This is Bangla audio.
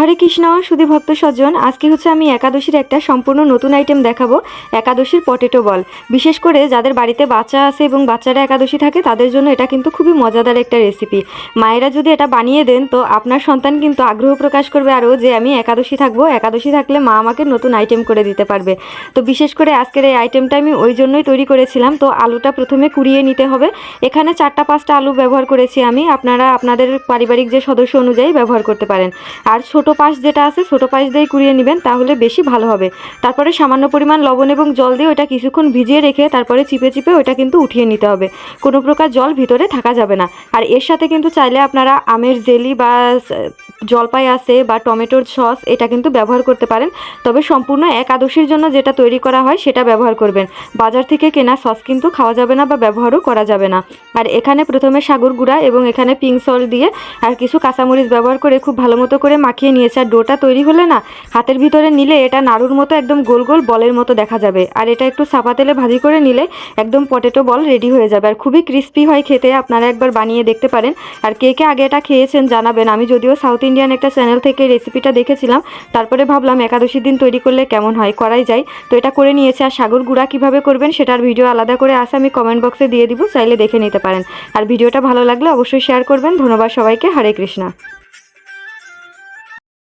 হরে কৃষ্ণ, সুধী ভক্ত স্বজন, আজকে হচ্ছে আমি একাদশীর একটা সম্পূর্ণ নতুন আইটেম দেখাবো। একাদশীর পটেটো বল বিশেষ করে যাদের বাড়িতে বাচ্চা আছে এবং বাচ্চারা একাদশী থাকে, তাদের জন্য এটা কিন্তু খুবই মজাদার একটা রেসিপি মায়েরা যদি এটা বানিয়ে দেন, তো আপনার সন্তান কিন্তু আগ্রহ প্রকাশ করবে আরও যে আমি একাদশী থাকব। একাদশী থাকলে মা আমাকে নতুন আইটেম করে দিতে পারবে। তো বিশেষ করে আজকের এই আইটেমটা আমি ওই জন্যই তৈরি করেছিলাম। তো আলুটা প্রথমে কুড়িয়ে নিতে হবে। এখানে চারটা পাঁচটা আলু ব্যবহার করেছি আমি। আপনারা, আপনাদের পারিবারিক যে সদস্য অনুযায়ী ব্যবহার করতে পারেন। আর ছোট পাশ যেটা আছে, ছোটো পাশ দিয়ে কুড়িয়ে নেবেন, তাহলে বেশি ভালো হবে। তারপরে সামান্য পরিমাণ লবণ এবং জল দিয়ে ওটা কিছুক্ষণ ভিজিয়ে রেখে তারপরে চিপে চিপে ওটা কিন্তু উঠিয়ে নিতে হবে। কোনো প্রকার জল ভিতরে থাকা যাবে না। আর এর সাথে কিন্তু চাইলে আপনারা আমের জেলি বা জলপাই আছে বা টমেটোর সস এটা কিন্তু ব্যবহার করতে পারেন। তবে সম্পূর্ণ একাদশীর জন্য যেটা তৈরি করা হয় সেটা ব্যবহার করবেন। বাজার থেকে কেনা সস কিন্তু খাওয়া যাবে না বা ব্যবহারও করা যাবে না। আর এখানে প্রথমে সাগর গুঁড়া এবং এখানে পিঙ্ক সল্ট দিয়ে আর কিছু কাঁচামরিচ ব্যবহার করে খুব ভালো মতো করে মাখিয়ে নিয়েছে। আর ডোটা তৈরি হলে না, হাতের ভিতরে নিলে এটা নাড়ুর মতো একদম গোল গোল বলের মতো দেখা যাবে। আর এটা একটু সাপা তেলে ভাজি করে নিলে একদম পটেটো বল রেডি হয়ে যাবে। আর খুবই ক্রিস্পি হয় খেতে, আপনারা একবার বানিয়ে দেখতে পারেন। আর কে কে আগে এটা খেয়েছেন জানাবেন। আমি যদিও সাউথ ইন্ডিয়ান একটা চ্যানেল থেকে রেসিপিটা দেখেছিলাম, তারপরে ভাবলাম একাদশীর দিন তৈরি করলে কেমন হয়, করাই যায়। তো এটা করে নিয়েছে। আর সাগর গুঁড়া কীভাবে করবেন সেটার ভিডিও আলাদা করে আসে আমি কমেন্ট বক্সে দিয়ে দিব, চাইলে দেখে নিতে পারেন। আর ভিডিওটা ভালো লাগলে অবশ্যই শেয়ার করবেন। ধন্যবাদ সবাইকে। হরে কৃষ্ণা।